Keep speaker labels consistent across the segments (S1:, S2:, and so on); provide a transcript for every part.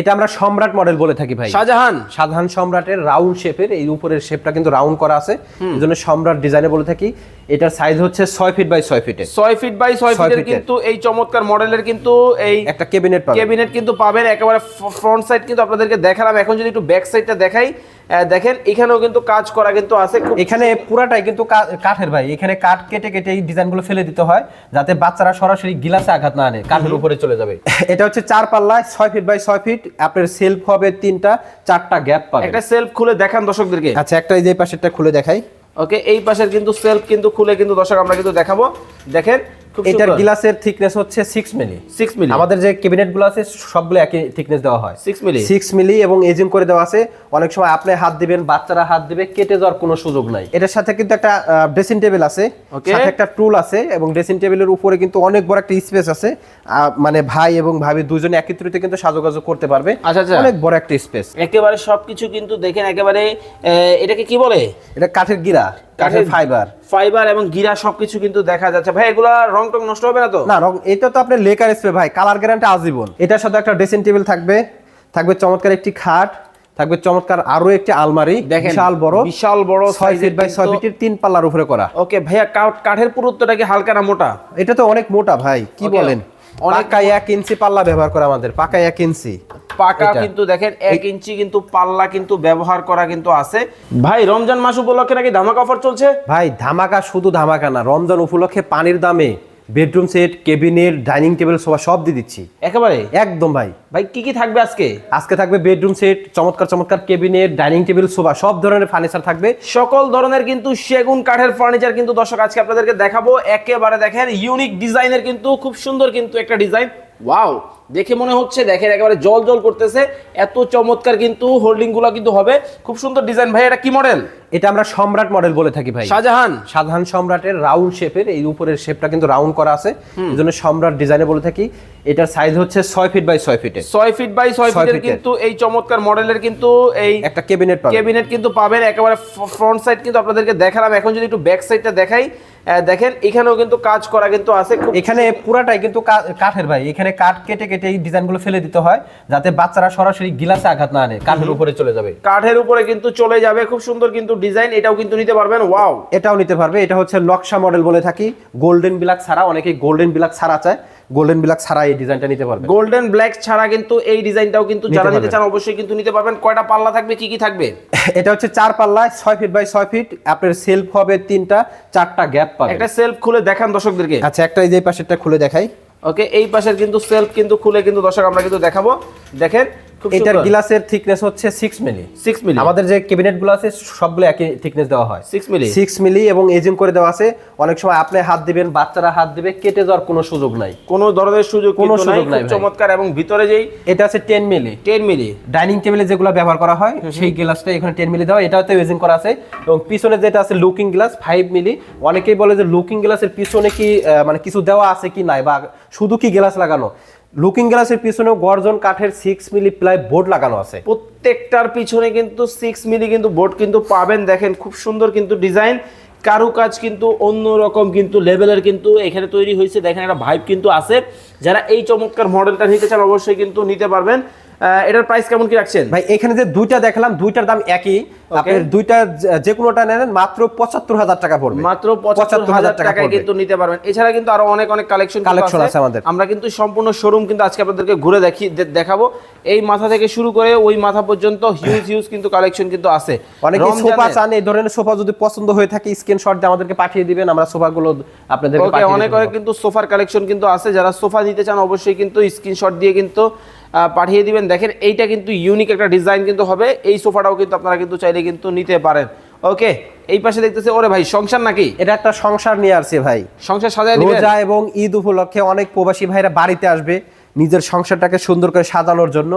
S1: এটা আমরা সম্রাট মডেল বলে থাকি ভাই।
S2: শাহজাহান।
S1: সাধারণ সম্রাটের রাউন্ড শেপের এই উপরের শেপটা কিন্তু রাউন্ড করা আছে। এই জন্য সম্রাট ডিজাইনে বলে থাকি এটার সাইজ হচ্ছে ছয় ফিট বাই ছয় ফিটের
S2: ছয় ফিট বাই ছয় ফিটের। কিন্তু এই চমৎকার মডেলের কিন্তু এই
S1: একটা ক্যাবিনেট
S2: ক্যাবিনেট কিন্তু পাবেন একেবারে ফ্রন্ট সাইড কিন্তু আপনাদেরকে দেখালাম। এখন যদি একটু ব্যাক সাইডটা দেখাই দেখেন এখানেও কিন্তু কাজ করা কিন্তু আছে।
S1: এখানে পুরাটাই কিন্তু কাঠের ভাই। এখানে কাঠ কেটে কেটে এই ডিজাইনগুলো ফেলে দিতে হয় যাতে বাচ্চারা সরাসরি গিলাসে আঘাত না আনে কাঠের উপরে চলে যাবে। এটা হচ্ছে চার পাল্লায় ছয় ফিট বাই ছয় ফিট আপনার সেলফ হবে তিনটা চারটা গ্যাপ পাবে
S2: একটা সেলফ খুলে দেখান দর্শকদেরকে।
S1: আচ্ছা একটা এই যে পাশেরটা খুলে দেখাই।
S2: ওকে এই পাশের কিন্তু সেলফ কিন্তু খুলে কিন্তু দর্শক আমরা কিন্তু দেখাবো। দেখেন
S1: এটার গ্লাসের থিকনেস হচ্ছে সিক্স মিলি
S2: সিক্স মিলি
S1: আমাদের যে ক্যাবিনেটগুলো আছে সবগুলো একই থিকনেস দেওয়া হয়।
S2: সিক্স মিলি
S1: সিক্স মিলি এবং এজিং করে দেওয়া আছে। অনেক সময় আপনি হাত দিবেন বাচ্চারা হাত দিবে কেটে যাওয়ার কোনো সুযোগ নাই। এটার সাথে কিন্তু একটা ড্রেসিং টেবিল আছে. সাথে একটা টুল আছে এবং ড্রেসিং টেবিলের উপরে কিন্তু অনেক বড় একটা স্পেস আছে। মানে ভাই এবং ভাবি দুজনে একত্রিত কিন্তু সাজুগাজু করতে পারবে।
S2: আচ্ছা, আচ্ছা।
S1: অনেক বড় একটা স্পেস
S2: একেবারে সবকিছু কিন্তু দেখেন একেবারে এটাকে কি বলে?
S1: এটা কাঠের গিরা কাঠের ফাইবার
S2: ফাইবার এবং গিরা সবকিছু কিন্তু দেখা যাচ্ছে। ভাই এগুলো রং টং নষ্ট হবে না তো?
S1: না রং এটা তো আপনার লেকার স্প্রে ভাই। কালার গ্যারান্টি আজীবন। এটার সাথে একটা ড্রেসিং টেবিল থাকবে। থাকবে চমৎকার একটি খাট থাকবে চমৎকার আরও একটি আলমারি। বিশাল বড়।
S2: বিশাল বড়
S1: ছয় ফিট বাই ছয় ফিটের তিন পাল্লার উপরে করা।
S2: ওকে ভাইয়া কাঠ- কাঠের পুরুত্বটা কি হালকা না মোটা?
S1: এটা তো অনেক মোটা ভাই। কি বলেন? পাকা এক ইঞ্চি পাল্লা ব্যবহার করে আমাদের পাকা এক ইঞ্চি।
S2: পাকা কিন্তু দেখেন এক ইঞ্চি কিন্তু পাল্লা কিন্তু ব্যবহার করা কিন্তু আছে। ভাই রমজান মাস উপলক্ষে নাকি ধামাকা অফার চলছে?
S1: ভাই ধামাকা শুধু ধামাকা না রমজান উপলক্ষে পানির দামে bedroom set cabinet dining table sofa সব দিয়ে দিচ্ছি।
S2: একেবারে?
S1: একদম ভাই।
S2: ভাই কি কি থাকবে আজকে?
S1: আজকে থাকবে বেডরুম সেট চমৎকার চমৎকার কেবিনেট ডাইনিং টেবিল সোফা সব ধরনের ফার্নিচার থাকবে।
S2: সকল ধরনের কিন্তু সেগুন কাঠের ফার্নিচার কিন্তু দর্শক আজকে আপনাদেরকে দেখাবো। একেবারে দেখেন ইউনিক ডিজাইনের কিন্তু খুব সুন্দর কিন্তু একটা ডিজাইন। ওয়াও দেখে মনে হচ্ছে দেখেন একেবারে জল জল করতেছে। এত চমৎকার কিন্তু হোল্ডিংগুলো কিন্তু হবে। খুব সুন্দর ডিজাইন। ভাই এটা কি মডেল
S1: এটা আমরা সম্রাট মডেল বলে থাকি ভাই।
S2: শাহজাহান।
S1: সাধারণ সম্রাটের রাউন্ড শেপের এই উপরের শেপটা কিন্তু রাউন্ড করা আছে। এই জন্য সম্রাট ডিজাইনে বলে থাকি। এটার সাইজ হচ্ছে ছয় ফিট বাই ছয় ফিটের
S2: ছয় ফিট বাই ছয় ফিটের। কিন্তু এই চমৎকার মডেলের কিন্তু এই
S1: একটা ক্যাবিনেট
S2: ক্যাবিনেট কিন্তু পাবেন একেবারে ফ্রন্ট সাইড কিন্তু আপনাদেরকে দেখালাম। এখন যদি একটু ব্যাক সাইডটা দেখাই দেখেন এখানেও কিন্তু কাজ করা কিন্তু আছে খুব
S1: এখানে পুরাটাই কিন্তু কাঠের ভাই। এখানে কাঠ কেটে কেটে এই ডিজাইনগুলো ফেলে দিতে হয় যাতে বাচ্চারা সরাসরি গিলাসে আঘাত না আনে কাঠের উপরে চলে যাবে।
S2: কাঠের উপরে কিন্তু চলে যাবে খুব সুন্দর কিন্তু ডিজাইন এটাও কিন্তু নিতে পারবেন ওয়াও।
S1: এটাও নিতে পারবে এটা হচ্ছে নকশা মডেল বলে থাকি। গোল্ডেন বিলাক ছাড়া অনেকে গোল্ডেন বিলাক ছাড়া চায়। গোল্ডেন ব্ল্যাক ছাড়া এই ডিজাইনটা নিতে পারবেন।
S2: গোল্ডেন ব্ল্যাক ছাড়া কিন্তু এই ডিজাইনটাও কিন্তু যারা নিতে চান অবশ্যই কিন্তু নিতে পারবেন। কয়টা পাল্লা থাকবে? কি কি থাকবে?
S1: এটা হচ্ছে চার পাল্লা ছয় ফিট বাই ছয় ফিট আপনার সেলফ হবে তিনটা চারটা গ্যাপ পাবে
S2: একটা সেলফ খুলে দেখান দর্শকদেরকে।
S1: আচ্ছা একটা এই যে পাশেরটা খুলে দেখাই।
S2: ওকে এই পাশের কিন্তু সেলফ কিন্তু খুলে কিন্তু দর্শক আমরা কিন্তু দেখাবো। দেখেন
S1: এটার গ্লাসের থিকনেস হচ্ছে সিক্স মিলি
S2: সিক্স মিলি
S1: আমাদের যে ক্যাবিনেটগুলো আছে সবগুলো একই থিকনেস দেওয়া হয়।
S2: সিক্স মিলি
S1: সিক্স মিলি এবং এজিং করে দেওয়া আছে। অনেক সময় আপনি হাত দিবেন বাচ্চারা হাত দিবে কেটে যাওয়ার কোনো সুযোগ নাই।
S2: কোনো ধরনের সুযোগ
S1: কোনো
S2: সুযোগ
S1: নাই
S2: চমৎকার এবং ভিতরে যেই
S1: এটা আছে ten milli
S2: ten milli
S1: dining টেবিলে যেগুলো ব্যবহার করা হয় সেই গ্লাসটা এখানে টেন মিলি দেওয়া এটাতে এজিং করা আছে। এবং পিছনে যেটা আছে লুকিং গ্লাস ফাইভ মিলি অনেকেই বলে যে লুকিং গ্লাসের পিছনে কি মানে কিছু দেওয়া আছে কি নাই বা শুধু কি গ্লাস লাগানো? লুকিং গ্লাসের পিছনে গর্জন কাঠের সিক্স মিলি প্লাই বোর্ড লাগানো আছে।
S2: প্রত্যেকটার পিছনে কিন্তু সিক্স মিলি কিন্তু বোর্ড কিন্তু পাবেন। দেখেন, খুব সুন্দর কিন্তু ডিজাইন কারুকাজ কিন্তু অন্য রকম কিন্তু লেভেলের কিন্তু এখানে তৈরি হয়েছে। দেখেন, একটা ভাইব কিন্তু আছে। যারা এই চমৎকার মডেলটা নিতে চান, অবশ্যই কিন্তু নিতে পারবেন। এটার প্রাইস কেমন কি রাখছেন?
S1: ভাই এখানে যে দুইটা দেখালাম দুইটার দাম একই। আপনার দুইটা যে- কোনোটা নেন মাত্র পঁচাত্তর হাজার টাকা পড়বে।
S2: মাত্র পঁচাত্তর হাজার টাকায় কিন্তু নিতে পারবেন। এছাড়া কিন্তু আরও অনেক অনেক কালেকশন
S1: Collection আছে। আমাদের।
S2: আমরা কিন্তু সম্পূর্ণ শোরুম কিন্তু আজকে আপনাদেরকে ঘুরে দেখি দেখাবো। এই মাথা থেকে শুরু করে ওই মাথা পর্যন্ত হিউজ হিউজ কিন্তু কালেকশন কিন্তু আছে।
S1: অনেকে সোফা চান এই ধরনের সোফা যদি পছন্দ হয়ে থাকে স্ক্রিনশট দিয়ে আমাদেরকে পাঠিয়ে দিবেন আমরা সোফাগুলো আপনাদের
S2: ওকে অনেক অনেক কিন্তু সোফার কালেকশন কিন্তু আছে। যারা সোফা নিতে চান অবশ্যই কিন্তু স্ক্রিনশট দিয়ে কিন্তু পাঠিয়ে দিবেন। দেখেন এইটা কিন্তু ইউনিক একটা ডিজাইন কিন্তু হবে। এই সোফাটাও কিন্তু আপনারা কিন্তু চাইলে কিন্তু নিতে পারেন। ওকে এই পাশে দেখতেছে ওরে ভাই সংসার নাকি?
S1: এটা একটা সংসার নিয়ে আসছে ভাই।
S2: সংসার সাজায়
S1: রোজা এবং ঈদ উপলক্ষে অনেক প্রবাসী ভাইরা বাড়িতে আসবে নিজের সংসারটাকে সুন্দর করে সাজানোর জন্য।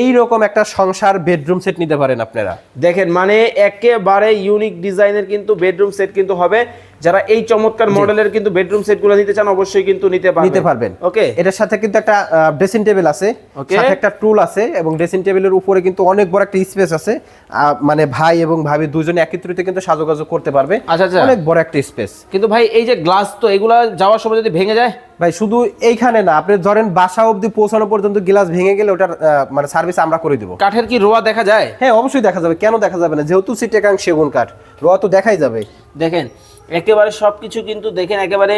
S1: এই রকম একটা সংসার বেডরুম সেট নিতে পারেন আপনারা।
S2: দেখেন মানে একেবারে ইউনিক ডিজাইনের কিন্তু বেডরুম সেট কিন্তু হবে। যারা এই চমৎকার মডেলের কিন্তু বেডরুম সেটগুলো নিতে চান অবশ্যই কিন্তু নিতে পারবেন।
S1: নিতে পারবেন।
S2: ওকে
S1: এটার সাথে কিন্তু একটা ড্রেসিং টেবিল আছে. সাথে একটা টুল আছে এবং ড্রেসিং টেবিলের উপরে কিন্তু অনেক বড় একটা স্পেস আছে। মানে ভাই এবং ভাবি দুজনে একত্রিত কিন্তু সাজুগাজু করতে পারবে।
S2: আচ্ছা, আচ্ছা।
S1: অনেক বড় একটা স্পেস
S2: কিন্তু ভাই এই যে গ্লাস তো এগুলা যাওয়ার সময় যদি ভেঙে যায়?
S1: ভাই শুধু এইখানে না আপনি ধরেন বাসা অবধি পৌঁছানো পর্যন্ত গ্লাস ভেঙে গেলে ওটার মানে সার্ভিস আমরা করে দিব।
S2: কাঠের কি রোয়া দেখা যায়?
S1: হ্যাঁ অবশ্যই দেখা যাবে। কেন দেখা যাবে না? যেহেতু সিটেকাং সেগুন কাঠ রোয়া তো দেখাই যাবে।
S2: দেখেন একেবারে সবকিছু কিন্তু দেখেন একেবারে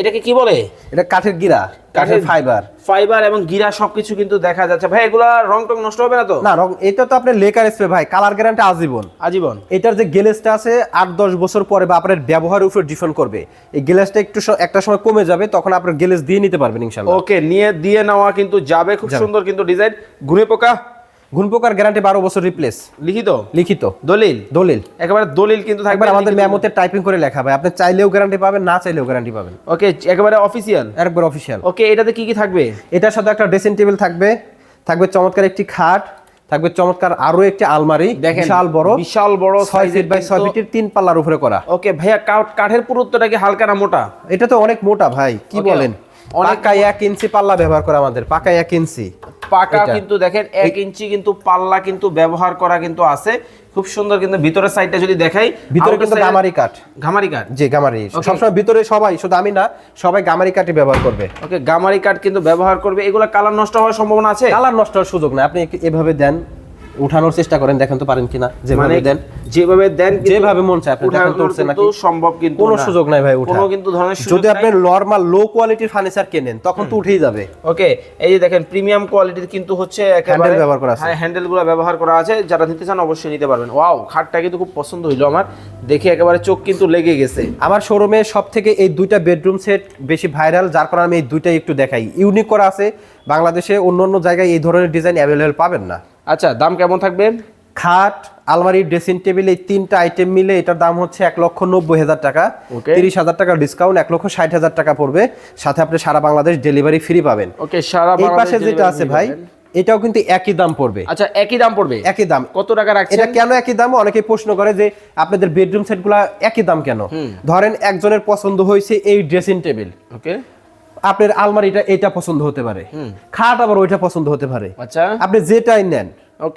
S2: এটাকে কি বলে?
S1: এটা কাঠের গিরা কাঠের ফাইবার
S2: ফাইবার এবং গিরা সবকিছু কিন্তু দেখা যাচ্ছে। ভাই এগুলা রং টং নষ্ট হবে না তো?
S1: না রং এটা তো আপনার লেকার স্প্রে ভাই কালার গ্যারান্টি আজীবন।
S2: আজীবন।
S1: এটার যে গ্লেসটা আছে আট দশ বছর পরে বা আপনার ব্যবহারের উপর ডিপেন্ড করবে। এই গ্লেসটা একটু একটা সময় কমে যাবে তখন আপনার গ্লেস দিয়ে নিতে পারবেন ইনশাল্লাহ
S2: ওকে নিয়ে দিয়ে নেওয়া কিন্তু যাবে খুব সুন্দর কিন্তু ডিজাইন ঘুরে পোকা।
S1: ঘুনপোকার গ্যারান্টি বারো বছর রিপ্লেস
S2: লিখিত?
S1: লিখিত।
S2: দলিল?
S1: দলিল।
S2: একেবারে দলিল কিন্তু থাকবে
S1: আমাদের মেমোতে টাইপিং করে লেখা ভাই। আপনি চাইলেও গ্যারান্টি পাবেন না চাইলেও গ্যারান্টি পাবেন।
S2: ওকে একেবারে অফিসিয়াল
S1: একবার অফিসিয়াল
S2: ওকে এটাতে কি কি থাকবে?
S1: এটার সাথে একটা ড্রেসিং টেবিল থাকবে। থাকবে চমৎকার একটি খাট থাকবে চমৎকার আরও একটি আলমারি বিশাল বড়
S2: বিশাল বড়
S1: ছয় ফিট বাই ছয় ফিটের তিন পাল্লার উপরে করা।
S2: ওকে ভাইয়া কাঠ- কাঠের পুরুত্বটা কি হালকা না মোটা?
S1: এটা তো অনেক মোটা ভাই কি বলেন? পাকা এক ইঞ্চি পাল্লা ব্যবহার করা আমাদের পাকা এক ইঞ্চি।
S2: পাকা কিন্তু দেখেন এক ইঞ্চি কিন্তু পাল্লা কিন্তু ব্যবহার করা কিন্তু আছে। খুব সুন্দর কিন্তু ভিতরের সাইডটা যদি দেখাই
S1: ভিতরে কিন্তু গামারি কাঠ।
S2: ঘামারি কাঠ?
S1: যে গামারি। সবসময় ভিতরে সবাই শুধু আমি না সবাই গামারি কাঠই ব্যবহার করবে।
S2: ওকে গামারি কাঠ কিন্তু ব্যবহার করবে। এগুলা কালার নষ্ট হওয়ার সম্ভাবনা আছে?
S1: কালার নষ্ট হওয়ার সুযোগ না আপনি এভাবে দেন উঠানোর চেষ্টা করেন দেখেন তো পারেন কিনা যেভাবে
S2: মানে
S1: দেন।
S2: যেভাবে দেন
S1: যেভাবে মন চায় আপনি দেখেন তো নাকি?
S2: সম্ভব কিন্তু
S1: কোনো সুযোগ নাই ভাই উঠা
S2: কোনো কিন্তু ধরনের
S1: যদি আপনি নরমাল লো কোয়ালিটির ফার্নিচার কেনেন তখন তো উঠেই যাবে।
S2: ওকে এই যে দেখেন প্রিমিয়াম কোয়ালিটির কিন্তু হচ্ছে একেবারে
S1: ব্যবহার করা আছে।
S2: হ্যাঁ হ্যান্ডেলগুলো ব্যবহার করা আছে। যারা নিতে চান অবশ্যই নিতে পারবেন। ওয়াও খাটটা কিন্তু খুব পছন্দ হইল আমার। দেখে একেবারে চোখ কিন্তু লেগে গেছে।
S1: আমার শোরুমে সব থেকে এই দুইটা বেডরুম সেট বেশি ভাইরাল যার কারণে আমি এই দুইটাই একটু দেখাই। ইউনিক করা আছে। বাংলাদেশে অন্য অন্য জায়গায় এই ধরনের ডিজাইন অ্যাভেলেবল পাবেন না।
S2: আচ্ছা দাম কেমন থাকবে?
S1: খাট আলমারি ড্রেসিং টেবিল এই তিনটা আইটেম মিলে এটার দাম হচ্ছে এক লক্ষ নব্বই হাজার টাকা. তিরিশ হাজার টাকা ডিসকাউন্ট এক লক্ষ ষাট হাজার টাকা পড়বে। সাথে আপনি সারা বাংলাদেশ ডেলিভারি ফ্রি পাবেন।
S2: ওকে সারা
S1: এই
S2: বাংলাদেশ
S1: পাশে যেটা আছে ভাই এটাও কিন্তু একই দাম পড়বে।
S2: আচ্ছা একই দাম পড়বে?
S1: একই দাম।
S2: কত টাকা রাখছেন?
S1: এটা কেন একই দাম? অনেকে প্রশ্ন করে যে আপনাদের বেডরুম সেটগুলো একই দাম কেন? ধরেন একজনের পছন্দ হয়েছে এই ড্রেসিং টেবিল
S2: ওকে
S1: আপনার আলমারিটা এটা পছন্দ হতে পারে। খাট আবার ওইটা পছন্দ হতে পারে।
S2: আচ্ছা।
S1: আপনি যেটাই নেন.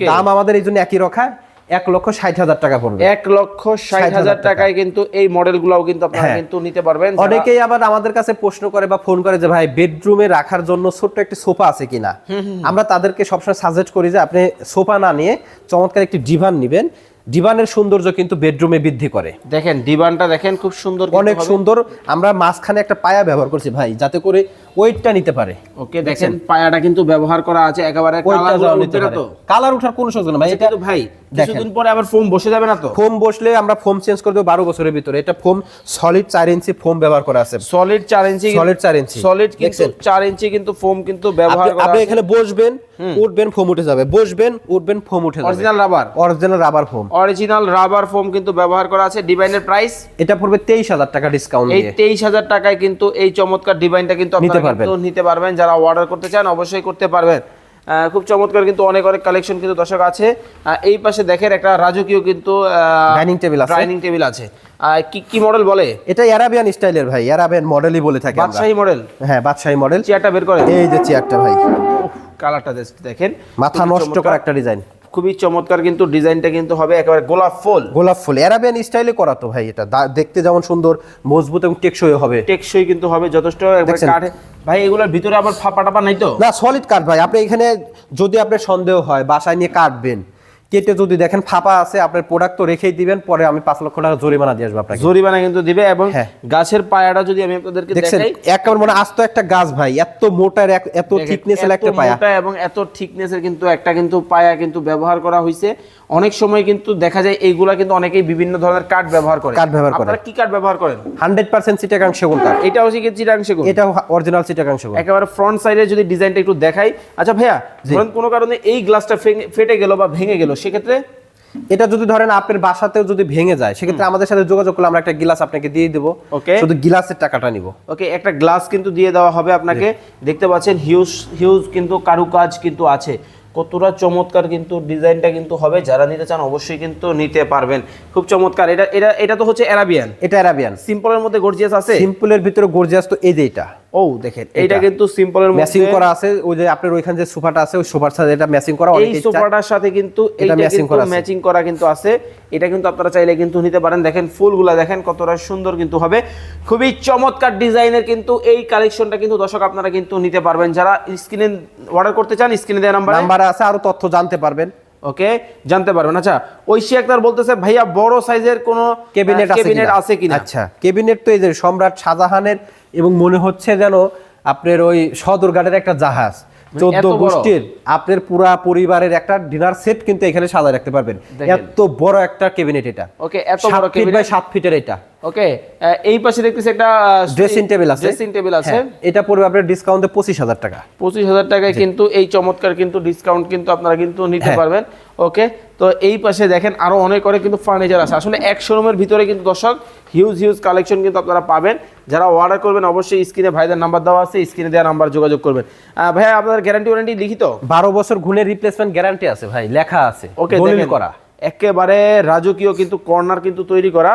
S1: দাম আমাদের এই জন্য একই রক্ষা এক লক্ষ ষাট হাজার টাকা পড়বে।
S2: এক লক্ষ ষাট হাজার টাকায় কিন্তু এই মডেলগুলোও কিন্তু আপনারা
S1: হ্যাঁ।
S2: কিন্তু নিতে পারবেন।
S1: অনেকেই আবার আমাদের কাছে প্রশ্ন করে বা ফোন করে যে ভাই বেডরুমে রাখার জন্য ছোট্ট একটি সোফা আছে কিনা? আমরা তাদেরকে সবসময় সাজেস্ট করি যে আপনি সোফা না নিয়ে চমৎকার একটি ডিভান নেবেন। ডিভানের সৌন্দর্য কিন্তু বেডরুমে বৃদ্ধি করে।
S2: দেখেন ডিবানটা দেখেন খুব সুন্দর
S1: অনেক সুন্দর। আমরা মাঝখানে একটা পায়া ব্যবহার করছি ভাই যাতে করে ওয়েটটা নিতে পারে।
S2: ওকে দেখেন পায়াটা কিন্তু ব্যবহার করা আছে একেবারে কালার
S1: পারে।
S2: তো।
S1: কালার ওঠার কোনো সুযোগ না ভাই এটা
S2: কিন্তু ভাই কিছুদিন পরে আবার ফোম বসে যাবে না তো?
S1: ফোম বসলে আমরা ফোম চেঞ্জ করে দেবো বারো বছরের ভিতরে। এটা ফোম সলিড চার ইঞ্চি ফোম ব্যবহার করা আছে।
S2: সলিড চার ইঞ্চি
S1: Solid চার ইঞ্চি।
S2: সলিড কিন্তু
S1: দেখছেন?
S2: চার ইঞ্চি কিন্তু ফোম কিন্তু ব্যবহার করা
S1: আপনি এখানে বসবেন উঠবেন ফোম উঠে যাবে। বসবেন উঠবেন ফোম উঠে যাবে।
S2: Original rubber
S1: original rubber foam
S2: original rubber foam কিন্তু ব্যবহার করা আছে। ডিভাইনের প্রাইস
S1: এটা পড়বে তেইশ হাজার টাকা ডিসকাউন্ট
S2: এই
S1: দিয়ে।
S2: তেইশ হাজার টাকায় কিন্তু এই চমৎকার ডিভাইনটা কিন্তু
S1: নিতে
S2: আপনারা
S1: পারবেন।
S2: নিতে পারবেন। যারা অর্ডার করতে চান অবশ্যই করতে পারবেন। খুব চমৎকার কিন্তু অনেক অনেক কালেকশন কিন্তু দর্শক আছে। এই পাশে দেখেন একটা রাজকীয় কিন্তু
S1: Dining table আছে।
S2: ডাইনিং টেবিল আছে। কি কি মডেল বলে?
S1: এটা অ্যারাবিয়ান স্টাইলের ভাই অ্যারাবিয়ান মডেলই বলে থাকি
S2: বাদশাহী মডেল
S1: হ্যাঁ বাদশাহী মডেল
S2: চেয়ারটা বের করে
S1: এই যে চেয়ারটা ভাই।
S2: কালারটা দেখেন।
S1: মাথা নষ্ট করা একটা ডিজাইন
S2: খুবই চমৎকার কিন্তু ডিজাইনটা কিন্তু হবে একেবারে গোলাপ ফুল।
S1: গোলাপ ফুল অ্যারাবিয়ান স্টাইলে করা তো ভাই এটা। দেখতে যেমন সুন্দর মজবুত এবং টেকসই হবে।
S2: টেকসই কিন্তু হবে যথেষ্ট একবারে কাঠে। ভাই এগুলোর ভিতরে আবার ফাপা টাপা নাই তো?
S1: না সলিড কাঠ ভাই। আপনি এখানে যদি আপনার সন্দেহ হয় বাসায় নিয়ে কাটবেন কেটে যদি দেখেন ফাঁপা আছে আপনার প্রোডাক্ট তো রেখেই দিবেন পরে আমি পাঁচ লক্ষ টাকা জরিমানা দিয়ে আসব আপনাকে।
S2: জরিমানা কিন্তু দিবে এবং
S1: হ্যাঁ।
S2: গাছের পায়াটা যদি আমি আপনাদেরকে দেখাই
S1: একেবারে মানে আস্ত একটা গাছ ভাই এত মোটার এত
S2: দেখেন,
S1: থিকনেস
S2: এত
S1: একটা পায়া
S2: এবং এত থিকনেসের কিন্তু একটা কিন্তু পায়া কিন্তু ব্যবহার করা হয়েছে অনেক সময় কিন্তু দেখা যায় এইগুলা কিন্তু অনেকেই বিভিন্ন ধরনের কাঠ ব্যবহার করে।
S1: কাঠ ব্যবহার করে।
S2: আপনারা কি কাঠ ব্যবহার করেন?
S1: হান্ড্রেড পার্সেন্ট সিটাকাং সেগুন কাঠ।
S2: এটা হচ্ছে কি চিরাংশ
S1: এটা অরিজিনাল সিটাকাং সেগুন।
S2: একেবারে ফ্রন্ট সাইডে যদি ডিজাইনটা একটু দেখাই। আচ্ছা ভাইয়া ধরেন কোনো কারণে এই গ্লাসটা ফেটে গেল বা ভেঙে গেল সেক্ষেত্রে
S1: এটা যদি ধরেন আপনার বাসাতেও যদি ভেঙে যায় সেক্ষেত্রে আমাদের সাথে যোগাযোগ করলে আমরা একটা গিলাস আপনাকে দিয়ে দেবো।
S2: Okay.
S1: শুধু গিলাসের টাকাটা নিব।
S2: ওকে একটা গ্লাস কিন্তু দিয়ে দেওয়া হবে আপনাকে। দেখতে পাচ্ছেন হিউজ হিউজ কিন্তু কারুকাজ কিন্তু আছে। কতটা চমৎকার কিন্তু ডিজাইনটা কিন্তু হবে যারা নিতে চান অবশ্যই কিন্তু নিতে পারবেন। খুব চমৎকার। এটা এটা এটা তো হচ্ছে অ্যারাবিয়ান।
S1: এটা অ্যারাবিয়ান।
S2: সিম্পলের মধ্যে গর্জিয়াস আছে?
S1: সিম্পলের ভিতরে গর্জিয়াস তো এই যে এটা।
S2: ও দেখেন এইটা কিন্তু সিম্পলের
S1: ম্যাচিং
S2: মধ্যে
S1: করা আছে ওই যে আপনার ওইখানে যে সোফাটা আছে ওই সোফার সাথে এটা ম্যাচিং করা
S2: এই সোফাটার সাথে কিন্তু
S1: এটা
S2: কিন্তু
S1: করা।
S2: ম্যাচিং করা কিন্তু আছে। এটা কিন্তু আপনারা চাইলে কিন্তু নিতে পারেন। দেখেন ফুলগুলা দেখেন কতটা সুন্দর কিন্তু হবে। খুবই চমৎকার ডিজাইনের কিন্তু এই কালেকশনটা কিন্তু দর্শক আপনারা কিন্তু নিতে পারবেন। যারা স্ক্রিনে অর্ডার করতে চান স্ক্রিনে দেওয়া নাম্বার
S1: নাম্বারে আছে আরও তথ্য জানতে পারবেন।
S2: ওকে জানতে পারবেন। আচ্ছা ঐশী আক্তার বলতেছে ভাইয়া বড় সাইজের কোন
S1: কেবিনেট আছে
S2: কেবিনেট
S1: কিনা?
S2: আছে কিনা?
S1: আচ্ছা কেবিনেট তো এই যে সম্রাট শাহজাহানের এবং মনে হচ্ছে যেন আপনার ওই সদরঘাটের একটা জাহাজ। চোদ্দ
S2: মানে বড়?
S1: গোষ্ঠীর আপনার পুরা পরিবারের একটা ডিনার সেট কিন্তু এখানে সাজায় রাখতে পারবেন। এত বড় একটা কেবিনেট এটা।
S2: ওকে এত বড়
S1: বাই সাত ফিটের এটা।
S2: ওকে এই পাশে দেখতেছি একটা
S1: ড্রেসিং টেবিল আছে।
S2: ড্রেসিং টেবিল আছে।
S1: হ্যাঁ, এটা পড়বে আপনার ডিসকাউন্টে পঁচিশ হাজার টাকা।
S2: পঁচিশ হাজার টাকায় কিন্তু এই চমৎকার কিন্তু ডিসকাউন্ট কিন্তু আপনারা কিন্তু নিতে
S1: হ্যাঁ।
S2: পারবেন। ওকে তো এই পাশে দেখেন আরও অনেক অনেক কিন্তু ফার্নিচার আছে। আসলে এক শোরুমের ভিতরে কিন্তু দর্শক হিউজ হিউজ কালেকশন কিন্তু আপনারা পাবেন। যারা অর্ডার করবেন অবশ্যই স্ক্রিনে ভাইদের নাম্বার দেওয়া আছে স্ক্রিনে দেওয়া নাম্বার যোগাযোগ করবেন। আহ, ভাইয়া আপনাদের গ্যারান্টি ওয়ারেন্টি লিখিত?
S1: বারো বছর গুণের রিপ্লেসমেন্ট গ্যারান্টি আছে ভাই লেখা আছে।
S2: ওকে
S1: করা।
S2: একেবারে রাজকীয় কিন্তু কর্নার কিন্তু তৈরি করা।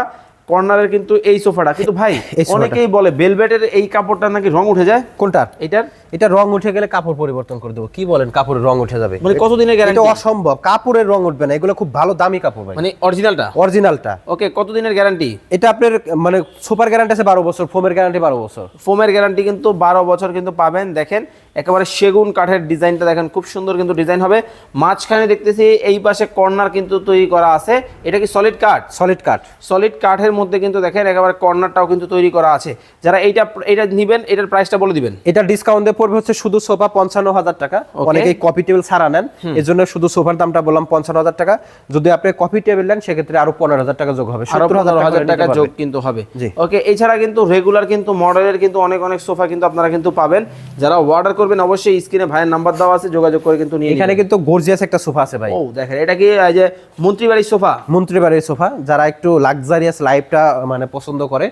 S2: কর্নারের কিন্তু এই সোফাটা। কিন্তু ভাই অনেকেই বলে বেলভেটের এই কাপড়টা নাকি রং উঠে যায়?
S1: কোনটার
S2: এটার?
S1: এটা রং উঠে গেলে কাপড় পরিবর্তন করে দেবো। কি বলেন কাপড়ের রং উঠে যাবে?
S2: মানে কতদিনের
S1: এটা
S2: গ্যারান্টি
S1: অসম্ভব। কাপড়ের রং উঠবে না। এগুলো খুব ভালো দামি কাপড় ভাই।
S2: মানে অরিজিনালটা
S1: অরিজিনালটা
S2: ওকে কতদিনের গ্যারান্টি
S1: এটা আপনার মানে সুপার গ্যারান্টি আছে বারো বছর ফোমের গ্যারান্টি বারো বছর।
S2: ফোমের গ্যারান্টি কিন্তু বারো বছর কিন্তু পাবেন। দেখেন একেবারে সেগুন কাঠের ডিজাইনটা দেখেন খুব সুন্দর কিন্তু ডিজাইন হবে। মাঝখানে দেখতেছি এই পাশে কর্নার কিন্তু তৈরি করা আছে। এটা কি সলিড কাঠ?
S1: সলিড কাঠ।
S2: সলিড কাঠের মধ্যে কিন্তু দেখেন একেবারে কর্নারটাও কিন্তু তৈরি করা আছে। যারা এইটা এটা নিবেন এটার প্রাইসটা বলে দিবেন।
S1: এটা ডিসকাউন্ট দিয়ে পড়বে হচ্ছে শুধু সোফা পঞ্চান্ন হাজার টাকা। অনেকেই কপি টেবিল ছাড়া নেন। এর জন্য শুধু সোফার দামটা বললাম পঞ্চান্ন হাজার টাকা। যদি আপনি কপি টেবিল নেন সেক্ষেত্রে আরও পনেরো হাজার টাকা যোগ হবে।
S2: আরও
S1: 70,000
S2: পনেরো হাজার টাকা যোগ কিন্তু হবে। ওকে এছাড়া কিন্তু রেগুলার কিন্তু মডেলের কিন্তু অনেক অনেক সোফা কিন্তু আপনারা কিন্তু পাবেন। যারা অর্ডার করবেন অবশ্যই স্ক্রিনে ভাইয়ের নাম্বার দেওয়া আছে যোগাযোগ করে কিন্তু নিয়ে
S1: এখানে কিন্তু গর্জিয়াস একটা সোফা আছে ভাই।
S2: ও দেখেন এটা কি এই যে মন্ত্রী বাড়ির সোফা?
S1: মন্ত্রী বাড়ির সোফা যারা একটু লাক্সারিয়াস লাইফটা মানে পছন্দ করে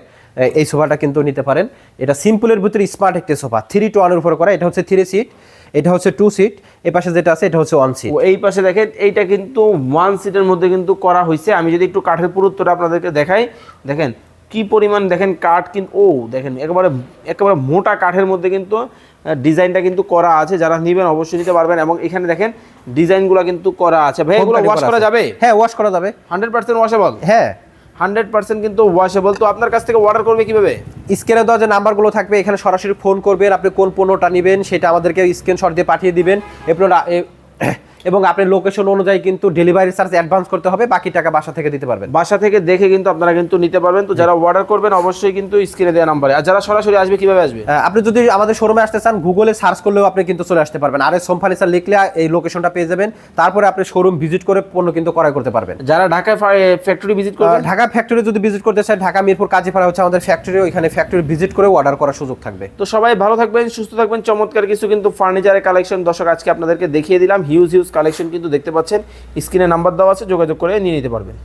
S1: এই সোফাটা কিন্তু নিতে পারেন। এটা সিম্পলের ভিতরে স্মার্ট একটা সোফা থ্রি টু ওয়ানের উপর করা এটা হচ্ছে থ্রি সিট এটা হচ্ছে টু সিট এই পাশে যেটা আছে এটা হচ্ছে ওয়ান সিট
S2: ও এই পাশে দেখেন এইটা কিন্তু ওয়ান সিটের মধ্যে কিন্তু করা হয়েছে আমি যদি একটু কাঠের পুরুত্বটা আপনাদেরকে দেখাই দেখেন কি পরিমাণ দেখেন কাঠ কিন্তু ও দেখেন একেবারে একেবারে মোটা কাঠের মধ্যে কিন্তু ডিজাইনটা কিন্তু করা আছে। যারা নেবেন অবশ্যই নিতে পারবেন এবং এখানে দেখেন ডিজাইনগুলো কিন্তু করা আছে। ভাই এগুলো ওয়াশ করা যাবে?
S1: হ্যাঁ ওয়াশ করা যাবে।
S2: হান্ড্রেড পার্সেন্ট ওয়াশেবল
S1: হ্যাঁ।
S2: হান্ড্রেড পার্সেন্ট কিন্তু ওয়াশেবল তো আপনার কাছ থেকে অর্ডার করবে কীভাবে?
S1: স্ক্রিনে দেওয়া যে নাম্বারগুলো থাকবে এখানে সরাসরি ফোন করবেন। আপনি কোন পণ্যটা নেবেন সেটা আমাদেরকে স্ক্রিনশট দিয়ে পাঠিয়ে দিবেন। এরপর এবং আপনার লোকেশন অনুযায়ী কিন্তু ডেলিভারি চার্জ অ্যাডভান্স করতে হবে বাকি টাকা বাসা থেকে দিতে পারবেন।
S2: বাসা থেকে দেখে কিন্তু আপনারা কিন্তু নিতে পারবেন। তো যারা অর্ডার করবেন অবশ্যই কিন্তু স্ক্রিনে দেওয়া নাম্বারে আর যারা সরাসরি আসবে কীভাবে আসবে?
S1: আপনি যদি আমাদের শোরুমে আসতে চান গুগলে সার্চ করলেও আপনি কিন্তু চলে আসতে পারবেন। আর সোম ফার্নিচার লিখলে এই লোকেশনটা পেয়ে যাবেন। তারপরে আপনি শোরুম ভিজিট করে পণ্য কিন্তু ক্রয় করতে পারবেন।
S2: যারা ঢাকায় ফ্যাক্টরি ভিজিট
S1: আহ,
S2: করবেন?
S1: ঢাকা ফ্যাক্টরি যদি ভিজিট করতে চান ঢাকা মিরপুর কাজীপাড়া হচ্ছে আমাদের ফ্যাক্টরি ওইখানে ফ্যাক্টরি ভিজিট করে অর্ডার করার সুযোগ থাকবে।
S2: তো সবাই ভালো থাকবেন সুস্থ থাকবেন। চমৎকার কিছু কিন্তু ফার্নিচারের কালেকশন দর্শক আজকে আপনাদেরকে দেখিয়ে দিলাম। হিউজ হিউজ কালেকশন কিন্তু দেখতে পাচ্ছেন। স্ক্রিনে নাম্বার দেওয়া আছে যোগাযোগ করে নিয়ে নিতে পারবেন।